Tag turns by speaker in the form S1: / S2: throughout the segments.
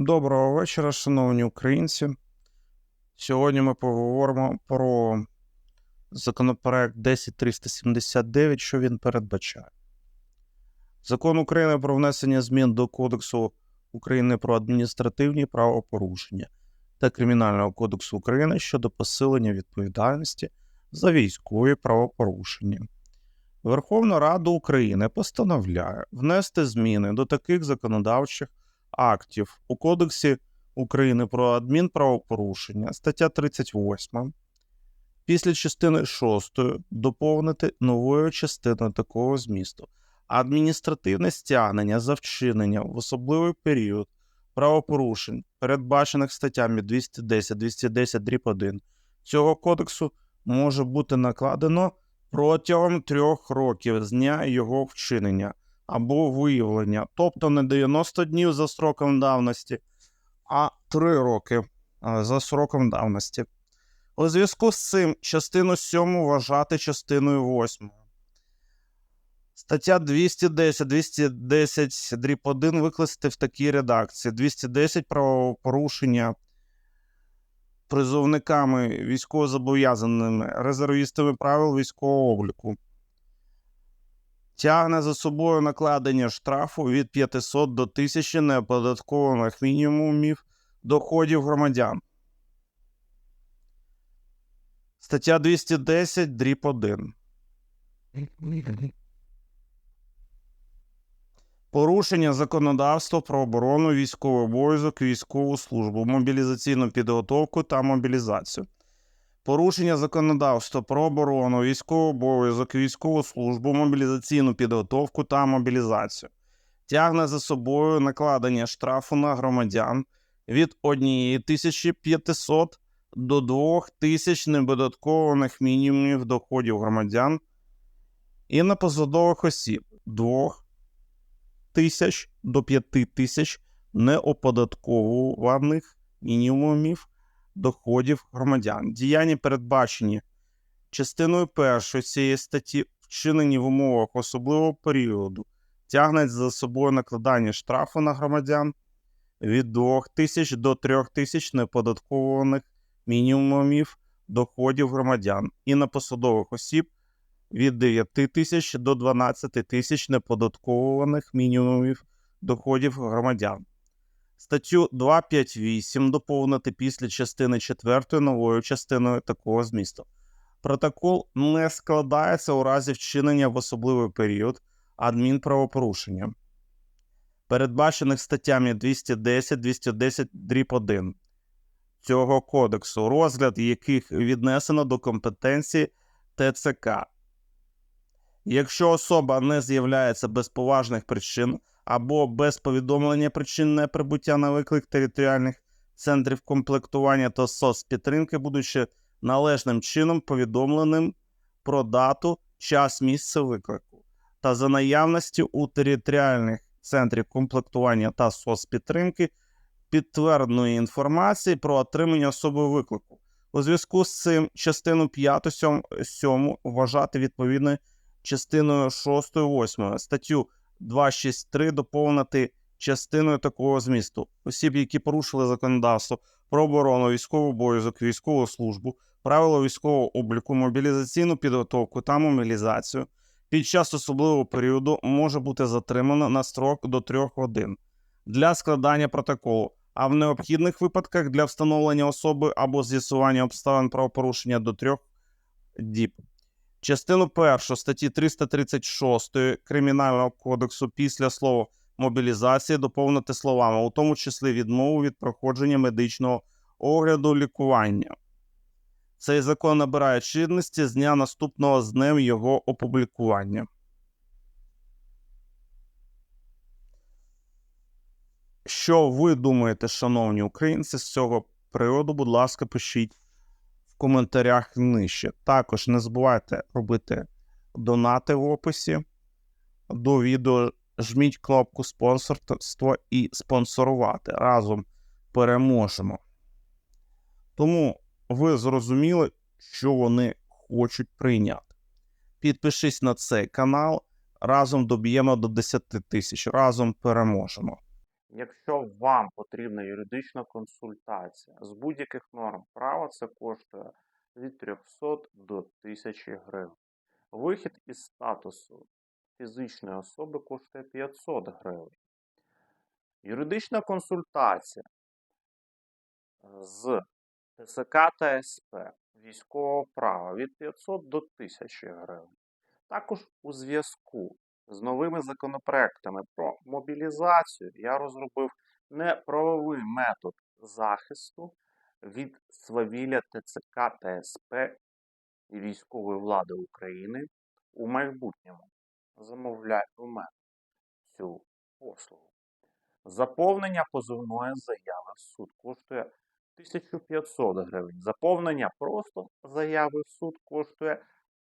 S1: Доброго вечора, шановні українці. Сьогодні ми поговоримо про законопроект 10379, що він передбачає. Закон України про внесення змін до Кодексу України про адміністративні правопорушення та Кримінального кодексу України щодо посилення відповідальності за військові правопорушення. Верховна Рада України постановляє внести зміни до таких законодавчих у Кодексі України про адмінправопорушення, стаття 38, після частини 6 доповнити новою частиною такого змісту. Адміністративне стягнення за вчинення в особливий період правопорушень, передбачених статтями 210, 210 дріб 1 цього кодексу, може бути накладено протягом трьох років з дня його вчинення або виявлення, тобто не 90 днів за сроком давності, а 3 роки за сроком давності. У зв'язку з цим частину 7 вважати частиною 8. Стаття 210, 210 дріб 1 викласти в такій редакції: 210 правопорушення призовниками військовозобов'язаними резервістами правил військового обліку тягне за собою накладення штрафу від 500 до 1000 неоподаткованих мінімумів доходів громадян. Стаття 210 дріб 1. Порушення законодавства про оборону, військовий обов'язок, військову службу, мобілізаційну підготовку та мобілізацію. Порушення законодавства про оборону, військовий обов'язок, військову службу, мобілізаційну підготовку та мобілізацію. Тягне за собою накладення штрафу на громадян від 1500 до 2000 неподаткованих мінімумів доходів громадян і на посадових осіб 2000 до 5000 неоподатковуваних мінімумів доходів громадян. Діяння передбачені частиною першої цієї статті, вчинені в умовах особливого періоду, тягнуть за собою накладання штрафу на громадян від 2000 до 3000 неподаткованих мінімумів доходів громадян і на посадових осіб від 9 тисяч до 12 тисяч неподатковуваних мінімумів доходів громадян. Статтю 258 доповнити після частини 4 новою частиною такого змісту. Протокол не складається у разі вчинення в особливий період адмінправопорушення, передбачених статтями 210, 210 дріб 1 цього кодексу, розгляд яких віднесено до компетенції ТЦК. Якщо особа не з'являється без поважних причин або без повідомлення причин неприбуття на виклик територіальних центрів комплектування та соцпідтримки, будучи належним чином повідомленим про дату, час місце виклику, та за наявності у територіальних центрів комплектування та соцпідтримки підтвердженої інформації про отримання особи виклику. У зв'язку з цим частину 5 7 вважати відповідною частиною 6 8 статтю 263 доповнити частиною такого змісту осіб, які порушили законодавство про оборону, військовий обов'язок, військову службу, правила військового обліку, мобілізаційну підготовку та мобілізацію під час особливого періоду може бути затримано на строк до 3 годин для складання протоколу, а в необхідних випадках для встановлення особи або з'ясування обставин правопорушення до 3 діб. Частину 1 статті 336 Кримінального кодексу після слова мобілізації доповнити словами, у тому числі відмову від проходження медичного огляду лікування. Цей закон набирає чинності з дня наступного з днем його опублікування. Що ви думаєте, шановні українці, з цього приводу, будь ласка, пишіть коментарях нижче. Також не забувайте робити донати в описі до відео. Жміть кнопку спонсорство і спонсорувати. Разом переможемо. Тому ви зрозуміли, що вони хочуть прийняти. Підпишись на цей канал. Разом доб'ємо до 10 тисяч. Разом переможемо. Якщо вам потрібна юридична консультація з будь-яких норм права, це коштує від 300 до 1000 гривень. Вихід із статусу фізичної особи коштує 500 гривень. Юридична консультація з ТСК та СП військового права від 500 до 1000 гривень. Також у зв'язку з новими законопроектами про мобілізацію я розробив неправовий метод захисту від свавілля ТЦК та СП і військової влади України у майбутньому. Замовляй у мене цю послугу. Заповнення позовної заяви в суд коштує 1500 гривень. Заповнення просто заяви в суд коштує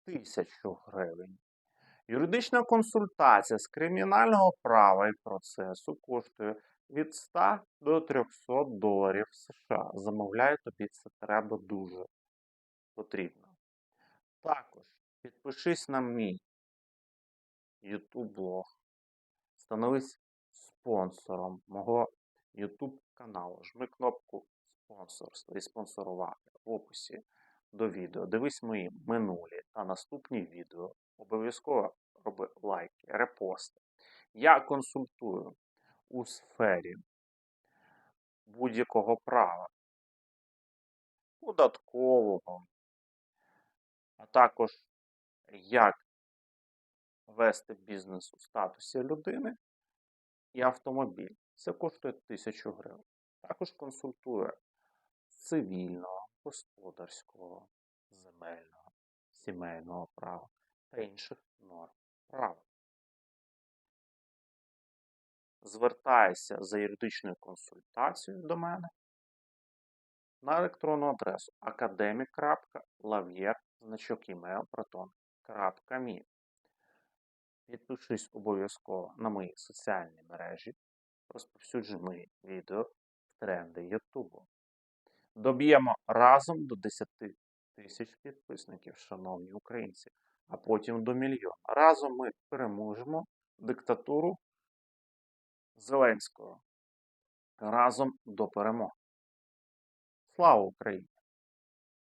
S1: 1000 гривень. Юридична консультація з кримінального права і процесу коштує від 100 до 300 доларів США. Замовляю тобі це треба дуже потрібно. Також підпишись на мій YouTube блог. Становись спонсором мого YouTube каналу. Жми кнопку спонсорство і спонсорувати в описі до відео. Дивись мої минулі та наступні відео. Обов'язково роби лайки, репости. Я консультую у сфері будь-якого права, податкового, а також як вести бізнес у статусі людини і автомобіль. Це коштує 1000 гривень. Також консультує цивільного, господарського, земельного, сімейного права та інших норм права. Звертайся за юридичною консультацією до мене на електронну адресу academic.lavier значок email proton.me Підпишись обов'язково на мої соціальні мережі, розповсюджуй мої відео в тренди Ютубу. Доб'ємо разом до 10 тисяч підписників, шановні українці, а потім до мільйона. Разом ми переможемо диктатуру Зеленського. Разом до перемоги. Слава Україні!